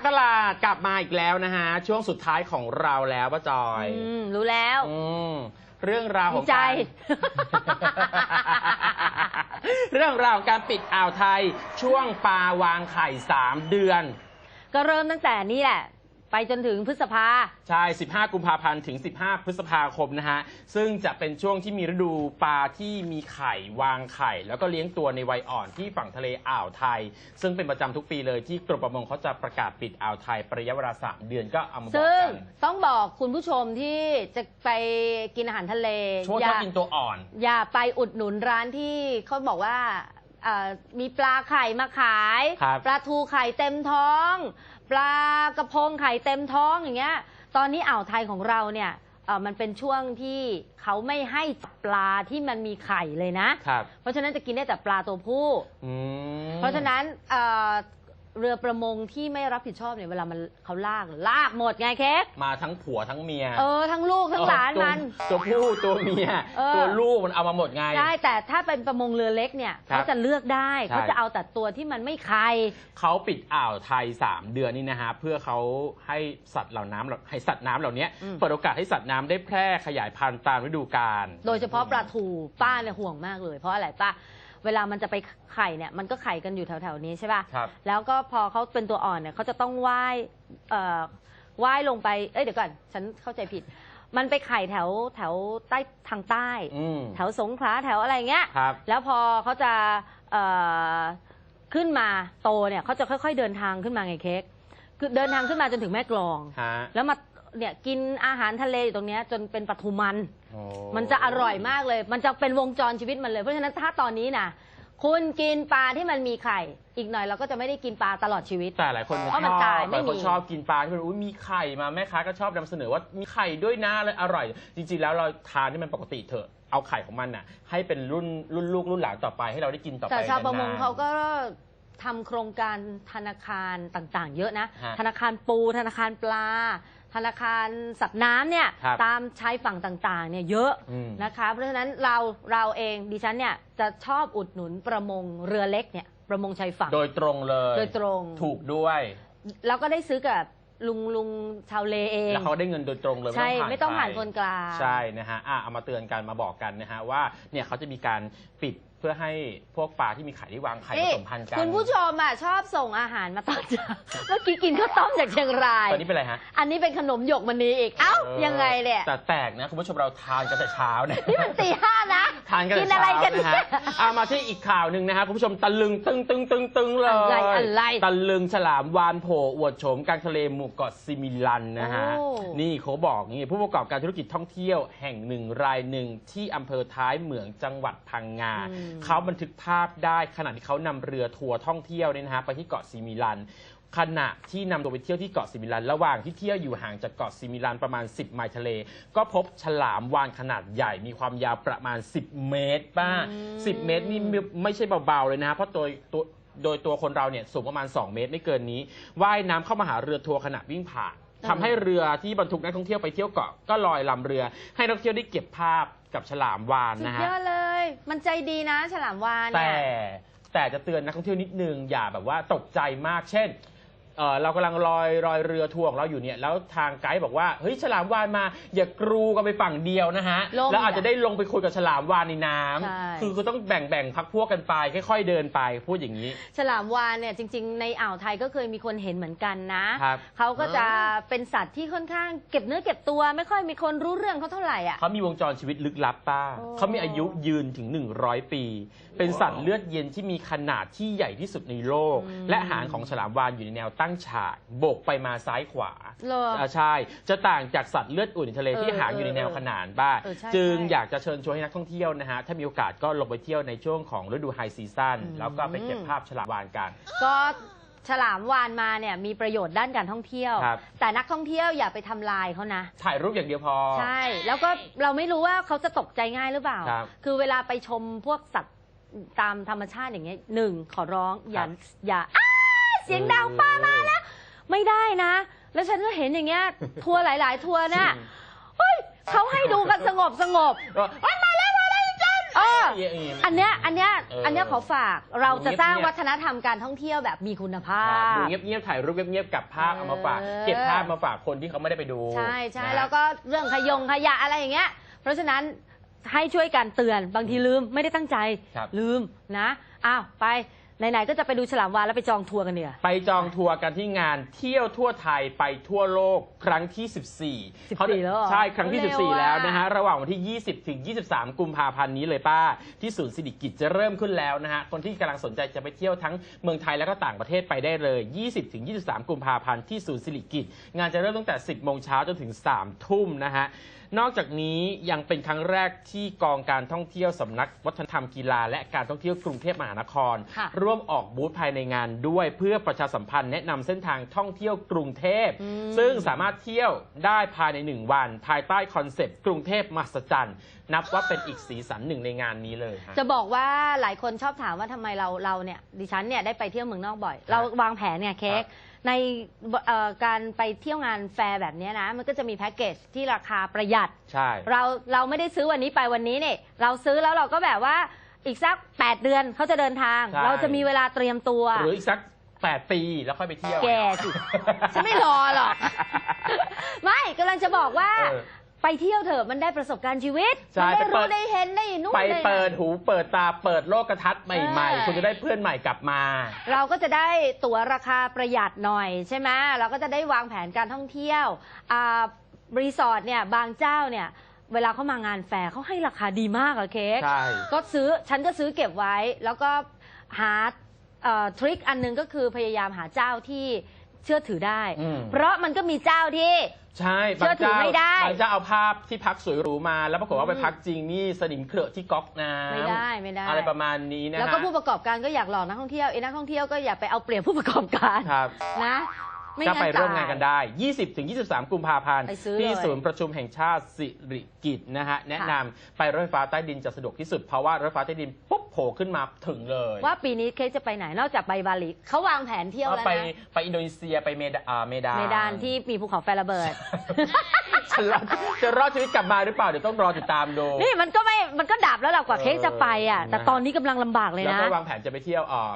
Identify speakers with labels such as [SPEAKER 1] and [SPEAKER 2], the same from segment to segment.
[SPEAKER 1] กตลาดกลับมาอีกแล้วนะฮะ ช่วงสุดท้ายของเราแล้วป้าจอย
[SPEAKER 2] อืมรู้แล้ว
[SPEAKER 1] อืมเรื่องราวข
[SPEAKER 2] ดี
[SPEAKER 1] อง
[SPEAKER 2] ใจ
[SPEAKER 1] การ เรื่องราวของการปิดอ่าวไทย ช่วงปลาวางไข่ 3 เดือน
[SPEAKER 2] ก็เริ่มตั้งแต่นี่แหละ ไปจนถึงพฤษภา
[SPEAKER 1] ใช่ 15 กุมภาพันธ์ถึง 15 พฤษภาคมนะฮะ ซึ่งจะเป็นช่วงที่มีฤดูปลาที่มีไข่วางไข่ แล้วก็เลี้ยงตัวในวัยอ่อนที่ฝั่งทะเลอ่าวไทย ซึ่งเป็นประจำทุกปีเลยที่กรมประมงเขาจะประกาศปิดอ่าวไทยระยะเวลา 3 เดือนก็เอามาบอก
[SPEAKER 2] ซึ่ง
[SPEAKER 1] กัน
[SPEAKER 2] ต้องบอกคุณผู้ชมที่จะไปกินอาหารทะเล
[SPEAKER 1] ช่วง
[SPEAKER 2] อ
[SPEAKER 1] ชอย่บกินตัวอ่อน
[SPEAKER 2] อย่าไปอุดหนุนร้านที่เขาบอกว่าเอ่อมีปลาไข่มาขาย
[SPEAKER 1] ครับ
[SPEAKER 2] ปลาทูไข่เต็มท้อง ปลากระพงไข่เต็มท้องอย่างเงี้ย ตอนนี้อ่าวไทยของเราเนี่ยเอ่อมันเป็นช่วงที่เขาไม่ให้จับปลาที่มันมีไข่เลยนะ
[SPEAKER 1] ครับ
[SPEAKER 2] เพราะฉะนั้นจะกินได้แต่ปลาตัวผู้
[SPEAKER 1] อืม
[SPEAKER 2] เพราะฉะนั้นเอ่อ เรือประมงที่ไม่รับผิดชอบเนี่ยเวลามันเขาลากลากหมดไงเค้ก
[SPEAKER 1] มาทั้งผัวทั้งเมีย
[SPEAKER 2] เออทั้งลูกทั้งหลาน
[SPEAKER 1] ตัว
[SPEAKER 2] มัน
[SPEAKER 1] ตัวผู้ตัวเมีย
[SPEAKER 2] เออ
[SPEAKER 1] ตัวลูกมันเอามาหมดไง
[SPEAKER 2] ใช่แต่ถ้าเป็นประมงเรือเล็กเนี่ย
[SPEAKER 1] ครับ
[SPEAKER 2] เขาจะเลือกได้
[SPEAKER 1] ใช่
[SPEAKER 2] เขาจะเอาแต่ตัวที่มันไม่ไข่
[SPEAKER 1] เขาปิดอ่าวไทย 3 เดือนนี่นะฮะเพื่อเขาให้สัตว์เหล่าน้ำเหล่าให้สัตว์น้ำเหล่านี้
[SPEAKER 2] อืม
[SPEAKER 1] เปิดโอกาสให้สัตว์น้ำได้แพร่ขยายพันธุ์ตามฤดูกาล
[SPEAKER 2] โดยเฉพาะปลาทูป้าเนี่ยห่วงมากเลย เพราะอะไรป้า เวลามันจะไปไข่เนี่ยมันก็ไข่กันอยู่แถวๆนี้ใช่ป่ะ
[SPEAKER 1] ครับ
[SPEAKER 2] แล้วก็พอเขาเป็นตัวอ่อนเนี่ยเขาจะต้องว่ายเอ่อว่ายลงไปเอ้ยเดี๋ยวก่อน ฉันเข้าใจผิด มันไปไข่แถวแถวใต้ทางใต้
[SPEAKER 1] อืม
[SPEAKER 2] แถวสงขลาแถวอะไรเงี้ย
[SPEAKER 1] ครับ
[SPEAKER 2] แล้วพอเขาจะเอ่อขึ้นมาโตเนี่ยเขาจะค่อย ๆ เดินทางขึ้นมาไงเค้ก คือเดินทางขึ้นมาจนถึงแม่กลอง
[SPEAKER 1] ฮะ
[SPEAKER 2] แล้วมา เนี่ยกินอาหารทะเลอยู่ตรงเนี้ยจนเป็นปลาทูมัน
[SPEAKER 1] โอ้
[SPEAKER 2] มันจะอร่อยมากเลย มันจะเป็นวงจรชีวิตมันเลย เพราะฉะนั้นถ้าตอนนี้นะคุณกินปลาที่มันมีไข่ อีกหน่อยเราก็จะไม่ได้กินปลาตลอดชีวิต
[SPEAKER 1] แต่หลายคน
[SPEAKER 2] เพราะ
[SPEAKER 1] ช
[SPEAKER 2] มัน
[SPEAKER 1] อบ
[SPEAKER 2] ตายไม่
[SPEAKER 1] หลายคน
[SPEAKER 2] มี
[SPEAKER 1] ชอบกินปลาที่มันอุ้ยมีไข่มาแม่ค้าก็ชอบนำเสนอว่ามีไข่ด้วยนะเลยอร่อย จริงๆแล้วเราทานที่มันปกติเถอะเอาไข่ของมันน่ะ ให้เป็นรุ่นรุ่นลูกรุ่นหลานต่อไปให้เราได้กินต่อไป
[SPEAKER 2] แต่ชาวประมง
[SPEAKER 1] นนๆ
[SPEAKER 2] เขาก็ทำโครงการธนาคารต่างๆ เยอะนะ
[SPEAKER 1] ฮะ
[SPEAKER 2] ธนาคารปู ธนาคารปลา ธนาคารสัตว์น้ำเนี่ย
[SPEAKER 1] ครับ
[SPEAKER 2] ตามชายฝั่งต่างๆเนี่ยเยอะ
[SPEAKER 1] อืม
[SPEAKER 2] นะคะเพราะฉะนั้นเราเราเองดิฉันเนี่ยจะชอบอุดหนุนประมงเรือเล็กเนี่ยประมงชายฝั่ง
[SPEAKER 1] โดยตรงเลย
[SPEAKER 2] โดยตรง
[SPEAKER 1] ถูกด้วย
[SPEAKER 2] แล้วก็ได้ซื้อกับลุงลุงชาวเลเอง
[SPEAKER 1] แล้วเขาได้เงินโดยตรงเลย
[SPEAKER 2] ใช่ไม่ต้องผ่าน
[SPEAKER 1] ใร
[SPEAKER 2] คนกลาง
[SPEAKER 1] ใช่นะฮะอะเอามาเตือนกันมาบอกกันนะฮะว่าเนี่ยเขาจะมีการปิด เพื่อให้พวกปลาที่มีไข่ได้วางไข่ผ
[SPEAKER 2] นี่
[SPEAKER 1] สมพันธุ์กัน
[SPEAKER 2] คุณผู้ชมอะชอบส่งอาหารมาตอนเช้าเมื่อกี้กินข้าวต้มจากเชียงราย
[SPEAKER 1] ตอนนี้เป็นอะไรฮะ
[SPEAKER 2] อันนี้เป็นขนมหยกมณีอีก เอ้า
[SPEAKER 1] เออ
[SPEAKER 2] ยังไงเนี่ย
[SPEAKER 1] แต่แตกนะคุณผู้ชมเราทานกันแต่เช้าเนี่ย
[SPEAKER 2] นี่มันตีห้านะ
[SPEAKER 1] ทานกัน
[SPEAKER 2] กิ
[SPEAKER 1] แต่
[SPEAKER 2] นอะไร
[SPEAKER 1] เช้า
[SPEAKER 2] กัน
[SPEAKER 1] นะ
[SPEAKER 2] เนี่
[SPEAKER 1] ฮะ
[SPEAKER 2] ย
[SPEAKER 1] เอามาที่อีกข่าวหนึ่งนะฮะคุณผู้ชมตะลึงตึงตึงตึงตึงเลย
[SPEAKER 2] อะไรอะไร
[SPEAKER 1] ตะลึงฉลามวานโผล่อวดโฉมกลางทะเลหมู่เกาะซิมิลันนะฮะ
[SPEAKER 2] โอ้
[SPEAKER 1] นี่เขาบอกนี่ผู้ประกอบการธุรกิจท่องเที่ยวแห่งหนึ่งรายหนึ่งที่อำเภอท้ายเหมืองจังหวัดพังงา
[SPEAKER 2] อืม
[SPEAKER 1] เขาบันทึกภาพได้ขณะที่เขานำเรือทัวร์ท่องเที่ยวเนี่ยนะฮะไปที่เกาะซิมิลัน ขณะที่นำตัวไปเที่ยวที่เกาะซิมิลัน ระหว่างที่เที่ยวอยู่ห่างจากเกาะซิมิลันประมาณ 10 ไมล์ทะเล ก็พบฉลามวานขนาดใหญ่มีความยาวประมาณ 10 เมตรป้า
[SPEAKER 2] อืม
[SPEAKER 1] 10 เมตรนี่ไม่ไม่ใช่เบาๆเลยนะฮะเพราะตัวตัวโดยตัวคนเราเนี่ยสูงประมาณ 2 เมตรไม่เกินนี้ว่ายน้ำเข้ามาหาเรือทัวร์ขณะวิ่งผ่าน ทำให้เรือที่บรรทุกนักท่องเที่ยวไปเที่ยวเกาะก็ลอยลำเรือ ให้นักท่องเที่ยวได้เก็บภาพกับฉลามวาน
[SPEAKER 2] สุด
[SPEAKER 1] นะฮะ
[SPEAKER 2] ยอดเลย มันใจดีนะ ฉลามวาน
[SPEAKER 1] แต่
[SPEAKER 2] เนี่ย
[SPEAKER 1] แต่จะเตือนนักท่องเที่ยวนิดนึงอย่าแบบว่าตกใจมากเช่น เอ่อเรากำลังลอยรอยเรือทัวร์ของเราอยู่เนี่ยแล้วทางไกด์บอกว่าเฮ้ยฉลามวานมาอย่ากรูกันไปฝั่งเดียวนะฮะ
[SPEAKER 2] ลง
[SPEAKER 1] แล้วอาจจะได้ลงไปคุยกับฉลามวานในน้
[SPEAKER 2] ใช่ำ
[SPEAKER 1] คือคือต้องแบ่งแบ่งพักพวกกันไปค่อยๆเดินไปพูดอย่างนี้
[SPEAKER 2] ฉลามวานเนี่ยจริง ๆ ในอ่าวไทยก็เคยมีคนเห็นเหมือนกันนะ
[SPEAKER 1] ครับ
[SPEAKER 2] เขาก็จะเป็นสัตว์ที่ค่อนข้างเก็บเนื้อเก็บตัวไม่ค่อยมีคนรู้เรื่องเขาเท่าไหร่อะ
[SPEAKER 1] เขามีวงจรชีวิตลึกลับป้า
[SPEAKER 2] โอ้
[SPEAKER 1] เขามีอายุยืนถึง 100 ปี เป็นสัตว์เลือดเย็นที่มีขนาดที่ใหญ่ที่สุดในโลก และหางของฉลามวานอยู่ในแนวตั้งฉากโบกไปมาซ้ายขวา
[SPEAKER 2] เหรอ
[SPEAKER 1] อ่าใช่ จะต่างจากสัตว์เลือดอุ่นในทะเลที่
[SPEAKER 2] เออ
[SPEAKER 1] หางอยู่ในแนวขนานบ้าง
[SPEAKER 2] เออใช่
[SPEAKER 1] จึง
[SPEAKER 2] ใช่
[SPEAKER 1] อยากจะเชิญชวนให้นักท่องเที่ยวนะฮะ ถ้ามีโอกาสก็ลงไปเที่ยวในช่วงของฤดูไฮซีซั่น
[SPEAKER 2] อืม
[SPEAKER 1] แล้วก็ไปเก็บภาพฉลามวานกัน
[SPEAKER 2] ก็ฉลามวานมาเนี่ยมีประโยชน์ด้านการท่องเที่ยว
[SPEAKER 1] ครับ
[SPEAKER 2] แต่นักท่องเที่ยวอย่าไปทำลายเขานะ
[SPEAKER 1] ถ่ายรูปอย่างเดียวพอ
[SPEAKER 2] ใช่ แล้วก็เราไม่รู้ว่าเขาจะตกใจง่ายหรือเปล่า
[SPEAKER 1] ครับ
[SPEAKER 2] คือเวลาไปชมพวกสัตว์ตามธรรมชาติอย่างเงี้ยหนึ่งขอร้องอย่า
[SPEAKER 1] ครับ
[SPEAKER 2] อย่าอ้า เสียงดังป้ามาแล้ว ไม่ได้นะ แล้วฉันก็เห็นอย่างเงี้ย ทัวร์หลาย ๆ ทัวร์น่ะเฮ้ยเขาให้ดูกันสงบสงบ
[SPEAKER 1] ก็
[SPEAKER 2] เอ้ยมาแล้วมาแล้วจันเออ
[SPEAKER 1] อย่างงี้
[SPEAKER 2] อันเนี้ยอันเนี้ย
[SPEAKER 1] เอออั
[SPEAKER 2] อันเนี้ยขอฝากเราจะ
[SPEAKER 1] ดูเงียบๆ
[SPEAKER 2] สร้างวัฒนธรรมการท่องเที่ยวแบบมีคุณภา
[SPEAKER 1] ครับ
[SPEAKER 2] พ
[SPEAKER 1] ดูเงียบๆถ่ายรูปเงียบๆกับภาพ
[SPEAKER 2] เออ
[SPEAKER 1] เอามาฝากเก็บภาพมาฝากคนที่เขาไม่ได้ไปดู
[SPEAKER 2] ใช่ใช่
[SPEAKER 1] นะฮะ
[SPEAKER 2] แล้วก็เรื่องขยงขยะอะไรอย่างเงี้ย เพราะฉะนั้นให้ช่วยกันเตือนบางทีลืมไม่ได้ตั้งใจ
[SPEAKER 1] ครับ
[SPEAKER 2] ลืมนะอ้าวไป ไหนๆก็จะไปดูฉลามวาฬแล้วไปจองทัวร์กันเนี่ย
[SPEAKER 1] ไปจองทัวร์กันที่งานเที่ยวทั่วไทยไปทั่วโลกครั้งที่ 14
[SPEAKER 2] 14แล้วเหรอ
[SPEAKER 1] ใช่ครั้งที่
[SPEAKER 2] เร็ว
[SPEAKER 1] 14
[SPEAKER 2] อะ
[SPEAKER 1] แล้วนะฮะ ระหว่างวันที่ 20 ถึง 23 กุมภาพันธ์นี้เลยป้า ที่ศูนย์สิริกิจจะเริ่มขึ้นแล้วนะฮะ คนที่กำลังสนใจจะไปเที่ยวทั้งเมืองไทยแล้วก็ต่างประเทศไปได้เลย 20 ถึง 23 กุมภาพันธ์ที่ศูนย์สิริกิจงานจะเริ่มตั้งแต่ 10 โมงเช้าจนถึง 3 ทุ่มนะฮะนอกจากนี้ยังเป็นครั้งแรกที่กองการท่องเที่ยวสำนักวัฒนธรรมกีฬาและการท่องเที่ยวกรุงเทพมหานคร
[SPEAKER 2] ค่ะ
[SPEAKER 1] ร่วมออกบูธภายในงานด้วยเพื่อประชาสัมพันธ์แนะนำเส้นทางท่องเที่ยวกรุงเทพ
[SPEAKER 2] อืม
[SPEAKER 1] ซึ่งสามารถเที่ยวได้ภายในหนึ่งวัน ภายใต้คอนเซปต์กรุงเทพมหัศจรรย์ นับว่าเป็นอีกสีสันหนึ่งในงานนี้เลยฮะ
[SPEAKER 2] จะบอกว่าหลายคนชอบถามว่าทำไมเราเราเนี่ยดิฉันเนี่ยได้ไปเที่ยวเมืองนอกบ่อย เราวางแผนเนี่ยเค้กในเอ่อการไปเที่ยวงานแฟร์แบบเนี้ยนะ มันก็จะมีแพ็กเกจที่ราคาประหยัด
[SPEAKER 1] ใช่
[SPEAKER 2] เราเราไม่ได้ซื้อวันนี้ไปวันนี้เนี่ยเราซื้อแล้วเราก็แบบว่า อีกสัก 8 เดือนเขาจะเดินทาง
[SPEAKER 1] ใช่
[SPEAKER 2] เราจะมีเวลาเตรียมตัว
[SPEAKER 1] หรืออีกสัก8ปีแล้วค่อยไปเที่ยว
[SPEAKER 2] แกสิ ฉันไม่รอหรอก ไม่กำลังจะบอกว่า
[SPEAKER 1] เออ
[SPEAKER 2] ไปเที่ยวเถอะมันได้ประสบการณ์ชีวิต
[SPEAKER 1] ใช่
[SPEAKER 2] มันได้
[SPEAKER 1] ไปเปิ
[SPEAKER 2] รู้
[SPEAKER 1] ด
[SPEAKER 2] ได้เห็นได้นู่น
[SPEAKER 1] ไป
[SPEAKER 2] ได้นั่น
[SPEAKER 1] เปิดหูเปิดตาเปิดโลกทัศน์ใหม่
[SPEAKER 2] เออ
[SPEAKER 1] ๆคุณจะได้เพื่อนใหม่กลับมา
[SPEAKER 2] เราก็จะได้ตั๋วราคาประหยัดหน่อยใช่ไหมเราก็จะได้วางแผนการท่องเที่ยวอ่ารีสอร์ทเนี่ยบางเจ้าเนี่ย เวลาเขามางานแฟร์เขาให้ราคาดีมากอะเค้ก
[SPEAKER 1] ใช่
[SPEAKER 2] ก็ซื้อฉันก็ซื้อเก็บไว้ แล้วก็หาเอ่อทริคอันหนึงก็คือพยายามหาเจ้าที่เชื่อถือได้
[SPEAKER 1] อืม
[SPEAKER 2] เพราะมันก็มีเจ้าที่
[SPEAKER 1] ใช่
[SPEAKER 2] เชื่อถือไม่ได้
[SPEAKER 1] บางเจ้าเอาภาพที่พักสวยหรูมา แล้วปรากฏว่าไปพักจริงนี่สนิมเครอะที่ก๊อกน้ำ
[SPEAKER 2] ไม่ได้ไม่ได้
[SPEAKER 1] อะไรประมาณนี้นะฮะ
[SPEAKER 2] แล้วก็ผู้ประกอบการก็อยากหลอกนักท่องเที่ยวไอ้นักท่องเที่ยวก็อย่าไปเอาเปรียบผู้ประกอบการ
[SPEAKER 1] ครับ
[SPEAKER 2] นะ ไม่
[SPEAKER 1] ก็
[SPEAKER 2] งั้น
[SPEAKER 1] ไปร่วมงาน
[SPEAKER 2] ตย
[SPEAKER 1] กันได้ 20ถึง23 กุมภาพันธ์
[SPEAKER 2] ไปซื้อ
[SPEAKER 1] ที่
[SPEAKER 2] เลย
[SPEAKER 1] ศูนย์ประชุมแห่งชาติสิริกิตนะฮะ แนะนำไปรถไฟฟ้าใต้ดินจะสะดวกที่สุด เพราะว่ารถไฟฟ้าใต้ดินปุ๊บโผล่ขึ้นมาถึงเลย
[SPEAKER 2] ว่าปีนี้เคสจะไปไหนนอกจากไปบาหลีเขาวางแผนเที่ยว
[SPEAKER 1] ก็
[SPEAKER 2] แล้ว
[SPEAKER 1] ไป
[SPEAKER 2] นะ
[SPEAKER 1] ไปอินโดนีเซียไปเมดาอ่าเมดาน
[SPEAKER 2] เมดานที่มีภูเขาไฟระเบิด
[SPEAKER 1] จะรอดจะรอดชีวิตกลับมาหรือเปล่า เดี๋ยวต้องรอติดตามดู
[SPEAKER 2] นี่มันก็ไม่มันก็ดับแล้วล่ะกว่า
[SPEAKER 1] เออ
[SPEAKER 2] เค้กจะไปอะแต่
[SPEAKER 1] นะ
[SPEAKER 2] ตอนนี้กำลังลำบากเลย
[SPEAKER 1] แล้ว
[SPEAKER 2] นะ
[SPEAKER 1] ก็วางแผนจะไปเที่ยวอ่า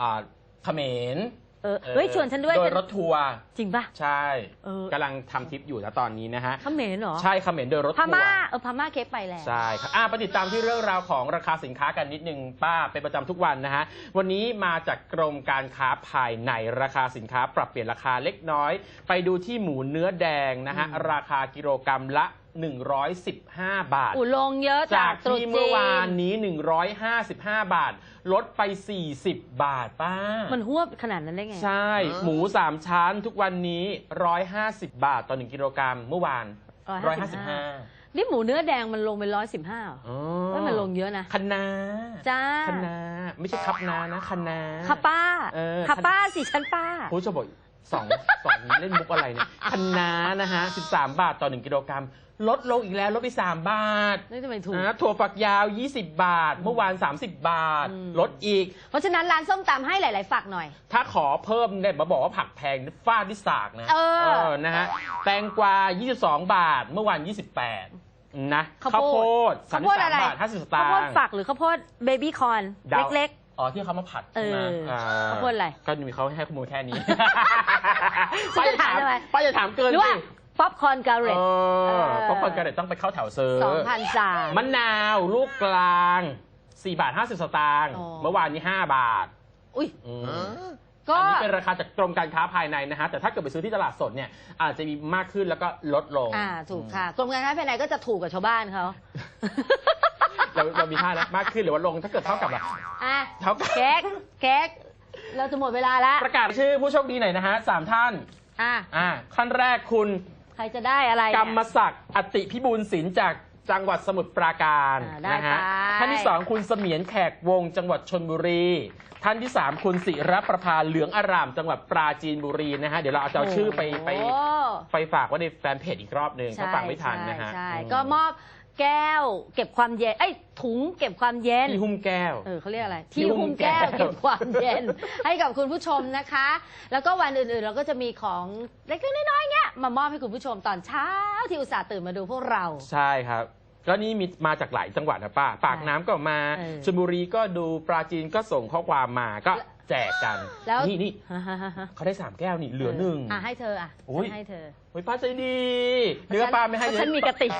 [SPEAKER 1] อ่าเขมร
[SPEAKER 2] เออเฮ้ยชวนฉันด้วย
[SPEAKER 1] โดย
[SPEAKER 2] ฉัน
[SPEAKER 1] รถทัวร์
[SPEAKER 2] จริงป่ะ
[SPEAKER 1] ใช่
[SPEAKER 2] เออ
[SPEAKER 1] กำลังทำทริปอยู่นะตอนนี้นะฮะ
[SPEAKER 2] เขมรเหรอ
[SPEAKER 1] ใช่เขมรโดยรถ
[SPEAKER 2] พ
[SPEAKER 1] ทัวร์
[SPEAKER 2] ม่าเออพม่าเค้กไปแล้ว
[SPEAKER 1] ใช่ครับอะไปติดตามที่เรื่องราวของราคาสินค้ากันนิดนึงป้าเป็นประจำทุกวันนะฮะ วันนี้มาจากกรมการค้าภายในราคาสินค้าปรับเปลี่ยนราคาเล็กน้อย ไปดูที่หมูเนื้อแดงนะฮะ
[SPEAKER 2] อืม
[SPEAKER 1] ราคากิโลกรรัมละ 115 บาท
[SPEAKER 2] อุ่นลงเยอะ
[SPEAKER 1] จา
[SPEAKER 2] จากกตรุษ
[SPEAKER 1] ที่
[SPEAKER 2] จี
[SPEAKER 1] เมื่อวานนนี้ 155 บาท ลดไป 40 บาทป้า
[SPEAKER 2] มันหวบขนาดนั้นได้ไง
[SPEAKER 1] ใช่หมู 3 ชั้นทุกวันนี้ 150 บาทต่อ 1 กิโลกรัมเมื่อวาน 155
[SPEAKER 2] นี่หมูเนื้อแดงมันลงเป็นร้อยสิบห้า
[SPEAKER 1] อ๋อ
[SPEAKER 2] ว่ามันลงเยอะนะ
[SPEAKER 1] คะน้า
[SPEAKER 2] จ้า
[SPEAKER 1] คะน้าไม่ใช่ครับนานะคะน้า
[SPEAKER 2] ค่ะป้า
[SPEAKER 1] เออ
[SPEAKER 2] ค่ะป้าสิฉันป้า
[SPEAKER 1] ผู้ชมบอก สองสองเล่นมุกอะไรเนี่ยคะน้านะฮะ13บาทต่อ1กิโลกรัมลดลงอีกแล้วลดไป3บาท
[SPEAKER 2] นี่ทำไมถูก
[SPEAKER 1] นะถั่วฝักยาว 20 บาท เมื่อวาน 30 บาท
[SPEAKER 2] อืม
[SPEAKER 1] ลดอีก
[SPEAKER 2] เพราะฉะนั้นร้านส้มตำให้หลาย ๆ ฝักหน่อย
[SPEAKER 1] ถ้าขอเพิ่มเนี่ยมาบอกว่าผักแพงฟาดที่สากนะ
[SPEAKER 2] เออ
[SPEAKER 1] นะฮะแตงกวา 22 บาท เมื่อวาน 28 นะ
[SPEAKER 2] ข้าวโพด
[SPEAKER 1] ข้าวโพด
[SPEAKER 2] ข้าวโพดอะไร
[SPEAKER 1] 33บาท50สตา
[SPEAKER 2] ข้าวโพด
[SPEAKER 1] งค์
[SPEAKER 2] ฝักหรือข้าวโพดเบบี้คอน
[SPEAKER 1] ดาว
[SPEAKER 2] เล็ก
[SPEAKER 1] อ๋อที่เขามาผัดใช่ไหม
[SPEAKER 2] เอออาข้าวโพดอะไร
[SPEAKER 1] ก็มีเขาให้ข้อมูลแค่นี้
[SPEAKER 2] ฉันจะถามทำไม
[SPEAKER 1] ป้าจะถามเกิ
[SPEAKER 2] ๆ
[SPEAKER 1] น
[SPEAKER 2] หรือว่า
[SPEAKER 1] สิ
[SPEAKER 2] ป๊อปคอร์นกาเรต
[SPEAKER 1] เอ
[SPEAKER 2] เอ
[SPEAKER 1] อ
[SPEAKER 2] อ
[SPEAKER 1] เพราะคนกันเด็ต้องไปเข้าแถวซื้อ
[SPEAKER 2] สองพันสาม
[SPEAKER 1] มะนาวลูกกลาง 4 บาท 50 สตางค์
[SPEAKER 2] อ๋อ
[SPEAKER 1] เมื่อวานนี้ 5 บาท
[SPEAKER 2] อุ้ย
[SPEAKER 1] อืม
[SPEAKER 2] ก็
[SPEAKER 1] อันนี้เป็นราคาจากกรมการค้าภายในนะฮะ แต่ถ้าเกิดไปซื้อที่ตลาดสดเนี่ย อาจจะมีมากขึ้นแล้วก็ลดลง
[SPEAKER 2] อ่าถูกค่ะกรมการค้าภายในก็จะถูกกับชาวบ้านเขา
[SPEAKER 1] เราเรามีท่านะมากขึ้นหรือว่าลงถ้าเกิดเท่ากับแบบ
[SPEAKER 2] อะ
[SPEAKER 1] เท่ากับ
[SPEAKER 2] เค้กเค้กเราจะหมดเวลาแล้ว
[SPEAKER 1] ประกาศชื่อผู้โชคดีหน่อยนะฮะสามท่าน
[SPEAKER 2] อะ
[SPEAKER 1] อ่าขั้นแรกคุณ
[SPEAKER 2] ใครจะได้อะไร
[SPEAKER 1] กรรมศักดิ์อติพิบูลศิลป์จากจังหวัดสมุทรปราการ
[SPEAKER 2] อ่าได้
[SPEAKER 1] นะฮะ
[SPEAKER 2] ไป
[SPEAKER 1] ท่านที่สองคุณเสมียนแขกวงศ์จังหวัดชนบุรี ท่านที่สามคุณศิรประภาเหลืองอาราม จังหวัดปราจีนบุรีนะฮะเดี๋ยวเราเอาจะเอาชื่อไปไป
[SPEAKER 2] โอ้
[SPEAKER 1] ไปฝากไว้ในแฟนเพจอีกรอบหนึ่งถ้าฟังไม่ทันนะฮะ
[SPEAKER 2] ใช่
[SPEAKER 1] อื
[SPEAKER 2] ใช่ก็มอบ แก้ว เก็บความเย็นเอ้ยถุงเก็บความเย็น
[SPEAKER 1] ที่หุ้มแก้ว
[SPEAKER 2] เออเขาเรียกอะไร
[SPEAKER 1] ที่
[SPEAKER 2] ที่
[SPEAKER 1] หุ้
[SPEAKER 2] หุ้
[SPEAKER 1] ม
[SPEAKER 2] มแก้ว
[SPEAKER 1] แก้ว
[SPEAKER 2] เก็บความเย็น ให้กับคุณผู้ชมนะคะ แล้วก็วันอื่นๆ เราก็จะมีของเล็กๆน้อยๆเงี้ยมามอบให้คุณผู้ชมตอนเช้าที่อุตส่าห์ตื่นมาดูพวกเรา
[SPEAKER 1] ใช่ครับ ก็นี่มีมาจากหลายจังหวัดนะป้า ปากน้ำก็มา
[SPEAKER 2] เออ
[SPEAKER 1] ชลบุรีก็ดูปราจีนก็ส่งข้อความมาก็แจกกัน
[SPEAKER 2] แล้ว
[SPEAKER 1] นี่นี่เขาได้สามแก้วนี่เหลือหนึ่ง
[SPEAKER 2] อะให้เธออะ
[SPEAKER 1] โอ้ย
[SPEAKER 2] ฉันให้เธอ
[SPEAKER 1] โอ้ยป้าใจดีเนื้อป้าไม่ให้
[SPEAKER 2] เพ
[SPEAKER 1] เย
[SPEAKER 2] ราะฉัน
[SPEAKER 1] อะ
[SPEAKER 2] มีกระติก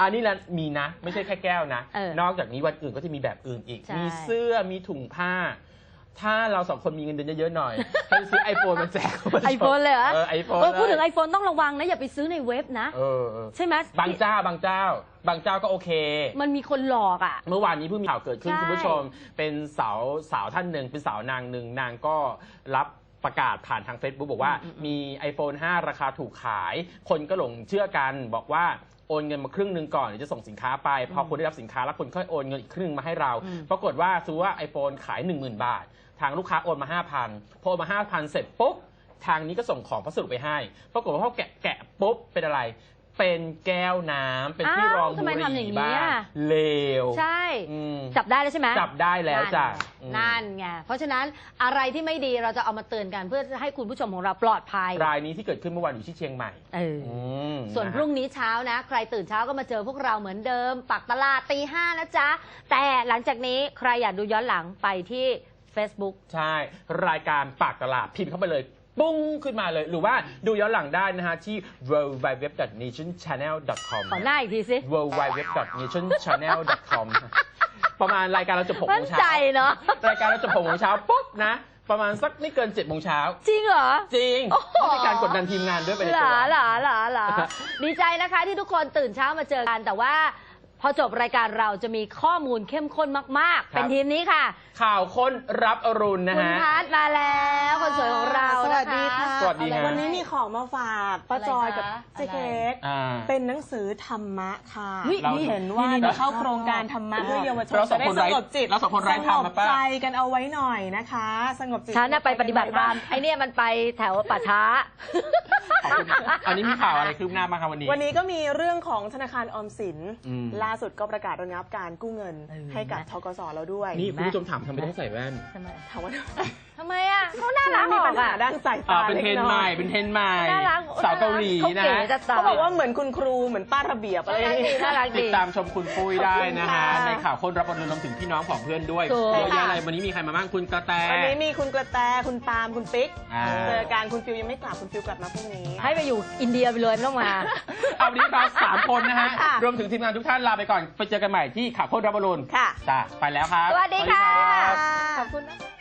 [SPEAKER 1] อันนี้แหละมีนะ ไม่ใช่แค่แก้วนะ
[SPEAKER 2] เออ
[SPEAKER 1] นอกจากนี้วันอื่นก็จะมีแบบอื่นอีก
[SPEAKER 2] ใช่
[SPEAKER 1] มีเสื้อมีถุงผ้า ถ้าเราสองคนมีเงินเดือนเยอะๆหน่อย ให้ซื้อไอโฟนมาแจกคุณผู้ชม
[SPEAKER 2] ไอโฟนเลยเหรอ
[SPEAKER 1] เออไอโฟน
[SPEAKER 2] เออพูดถึงไอโฟนต้องระวังนะ อย่าไปซื้อในเว็บนะ
[SPEAKER 1] เออเออ
[SPEAKER 2] ใช่ไหม
[SPEAKER 1] บางเจ้าบางเจ้า บางเจ้าก็โอเค
[SPEAKER 2] มันมีคนหลอกอะ
[SPEAKER 1] เมื่อวานนี้เพิ่งมีข่าวเกิดขึ้น
[SPEAKER 2] ใช่
[SPEAKER 1] คุณผู้ชม เป็นสาวสาวท่านหนึ่งเป็นสาวนางหนึ่งนางก็รับประกาศผ่านทาง Facebook บอกว่า
[SPEAKER 2] อืมอืม
[SPEAKER 1] มี iPhone 5 ราคาถูกขาย คนก็หลงเชื่อกันบอกว่า โอนเงินมาครึ่งหนึ่งก่อนเดี๋ยวจะส่งสินค้าไป พอคุณได้รับสินค้าแล้วคุณค่อยโอนเงินอีกครึ่งมาให้เรา
[SPEAKER 2] อืม
[SPEAKER 1] ปรากฏว่าซื้อว่า iPhone ขาย 10,000 บาท ทางลูกค้าโอนมา 5,000 พอโอนมา 5,000 เสร็จปุ๊บทางนี้ก็ส่งของพัสดุไปให้ ปรากฏว่าพอแกะแกะปุ๊บเป็นอะไร เป็นแก้วน้ำเป็นที่
[SPEAKER 2] อ้าว
[SPEAKER 1] รอง
[SPEAKER 2] ทำ
[SPEAKER 1] บุ
[SPEAKER 2] ไม
[SPEAKER 1] ห
[SPEAKER 2] ทำอย่าง
[SPEAKER 1] รี่
[SPEAKER 2] นี้
[SPEAKER 1] บ้าง
[SPEAKER 2] อะ
[SPEAKER 1] เลว
[SPEAKER 2] ใช่
[SPEAKER 1] อืม
[SPEAKER 2] จับได้แล้วใช่ไหม
[SPEAKER 1] จับได้แล้วจ้ะ
[SPEAKER 2] นั่นไงเพราะฉะนั้นอะไรที่ไม่ดีเราจะเอามาเตือนกันเพื่อให้คุณผู้ชมของเราปลอดภัย
[SPEAKER 1] รายนี้ที่เกิดขึ้นเมื่อวานอยู่ที่เชียงใหม่
[SPEAKER 2] เออ
[SPEAKER 1] อืม
[SPEAKER 2] ส่วนะ
[SPEAKER 1] ฮะ
[SPEAKER 2] พรุ่งนี้เช้านะ ใครตื่นเช้าก็มาเจอพวกเราเหมือนเดิม ปักตลาดตีห้านะจ๊ะ แต่หลังจากนี้ใครอยากดูย้อนหลังไปที่ Facebook
[SPEAKER 1] ใช่ รายการปากตลาดพิมพ์เข้าไปเลย ปุ้งขึ้นมาเลย หรือว่าดูย้อนหลังได้นะฮะที่ w w w n a t i o n c h a n n e l c o m
[SPEAKER 2] ขอหน้าอีกทีสิ
[SPEAKER 1] w w w n a t i o n c h a n n e l c o m ประมาณรายการเราจะหกโม
[SPEAKER 2] มั่น
[SPEAKER 1] งเช้า
[SPEAKER 2] ใจเนาะ
[SPEAKER 1] รายการเราจะหกโมงเช้าปุ๊บนะ ประมาณสักไม่เกิน7จ็ดโมงเช้า
[SPEAKER 2] จริงเหรอ
[SPEAKER 1] จริง
[SPEAKER 2] โอ้โห
[SPEAKER 1] นี่เป็นการกดดันทีมงานด้วยไปใน
[SPEAKER 2] ห
[SPEAKER 1] ตัว
[SPEAKER 2] ลาหลาหลาหลา ดีใจนะคะที่ทุกคนตื่นเช้ามาเจอกันแต่ว่า พอจบรายการเราจะมีข้อมูลเข้มข้นมากๆเป็นทีมนี้ค่ะ
[SPEAKER 1] ข่าวค้นรับอรุณนะ
[SPEAKER 2] คุณ
[SPEAKER 1] ฮะ
[SPEAKER 2] พัทมาแล้วคนสวยของเรา
[SPEAKER 3] สวัสดี
[SPEAKER 2] น
[SPEAKER 3] ค่ะ
[SPEAKER 1] สวัสดีฮะ
[SPEAKER 3] วันนี้มีของมาฝากป้าจอยกับเจ๊เค้ก
[SPEAKER 1] อ่า
[SPEAKER 3] เป็นหนังสือธรรมะค่ะ
[SPEAKER 2] อุ๊ย
[SPEAKER 1] เรา
[SPEAKER 3] เห็นว่า
[SPEAKER 1] นี่
[SPEAKER 3] จะเข้าโครงการธรรมะเพื่อเยาวชน
[SPEAKER 1] เราสอง
[SPEAKER 3] จะได้
[SPEAKER 1] คน
[SPEAKER 3] ส
[SPEAKER 1] ไร้
[SPEAKER 3] งบจิต
[SPEAKER 1] เราสองคนไร้ธรรม
[SPEAKER 3] สง
[SPEAKER 1] อะ
[SPEAKER 3] บ
[SPEAKER 1] ป้า
[SPEAKER 3] ใจกันเอาไว้หน่อยนะคะ สงบจิต
[SPEAKER 2] ฉันน่ะไปปฏิบัติธรรมไอเนี่ยมันไปแถวป่าช้า
[SPEAKER 1] ขอบคุณอันนี้มีข่าวอะไรคืบหน้าบ้างครับวันนี้
[SPEAKER 3] วันนี้ก็มีเรื่องของธนาคารออมสิน
[SPEAKER 1] อืม
[SPEAKER 3] ล่าสุดก็ประกาศระงับการกู้เงิน
[SPEAKER 2] เออ
[SPEAKER 3] ให้กับทกสเราด้วย
[SPEAKER 1] นี่คุณผู้ชมถามทำไมต้องใส่แว่น
[SPEAKER 2] ทำไม
[SPEAKER 3] ถามว่า
[SPEAKER 2] ทำไมอะเขาน่ารัก
[SPEAKER 3] มี
[SPEAKER 2] อ
[SPEAKER 3] ปั
[SPEAKER 2] อ
[SPEAKER 3] ญ
[SPEAKER 2] ก
[SPEAKER 3] หา
[SPEAKER 2] อะ
[SPEAKER 3] ด้านสาย
[SPEAKER 1] อ่า
[SPEAKER 3] ตา
[SPEAKER 1] เป็น
[SPEAKER 3] ล็ก
[SPEAKER 1] เทรน
[SPEAKER 3] อย
[SPEAKER 1] ด์ใหม่เป็นเทรนด์ใหม่
[SPEAKER 2] น่ารัก
[SPEAKER 1] สาวเกาหลี
[SPEAKER 2] เขา
[SPEAKER 1] นะ
[SPEAKER 2] เก๋จะตาย
[SPEAKER 3] เขาบอกว่าเหมือนคุณครูเหมือนป้าระเบียบอะไรอย่างนี้
[SPEAKER 2] น่ารักดี
[SPEAKER 1] ติดตามชมคุณปุ้ยได้นะฮะ
[SPEAKER 3] ขอบคุณค่ะ
[SPEAKER 1] ในข่าวคนรับอรุณรวมถึงพี่น้องของเพื่อนด้วย
[SPEAKER 2] ถูก
[SPEAKER 1] เยอะแยะอะไรวันนี้มีใครมาบ้างคุณกระแต
[SPEAKER 3] วันนี้มีคุณกระแตคุณปาล์มคุณปิ๊ก
[SPEAKER 1] อ่า
[SPEAKER 3] เจอการคุณฟิวยังไม่กลับคุณฟิวกลับมาพรุ่งนี้
[SPEAKER 2] ให้ไปอยู่อินเดียไปเลยไม่ต้องมา
[SPEAKER 1] เอาวันนี้เราสามคนนะฮะ
[SPEAKER 3] ค่ะ
[SPEAKER 1] รวมถึงทีมงานทุกท่านลาไปก่อนไปเจอกันใหม่ที่ข่าวคนรับอรุณ
[SPEAKER 3] ค่ะ
[SPEAKER 1] จ้าไปแล้วครับ
[SPEAKER 2] สวัสดีค่ะ
[SPEAKER 1] รับ
[SPEAKER 2] ขอบคุณนะคะ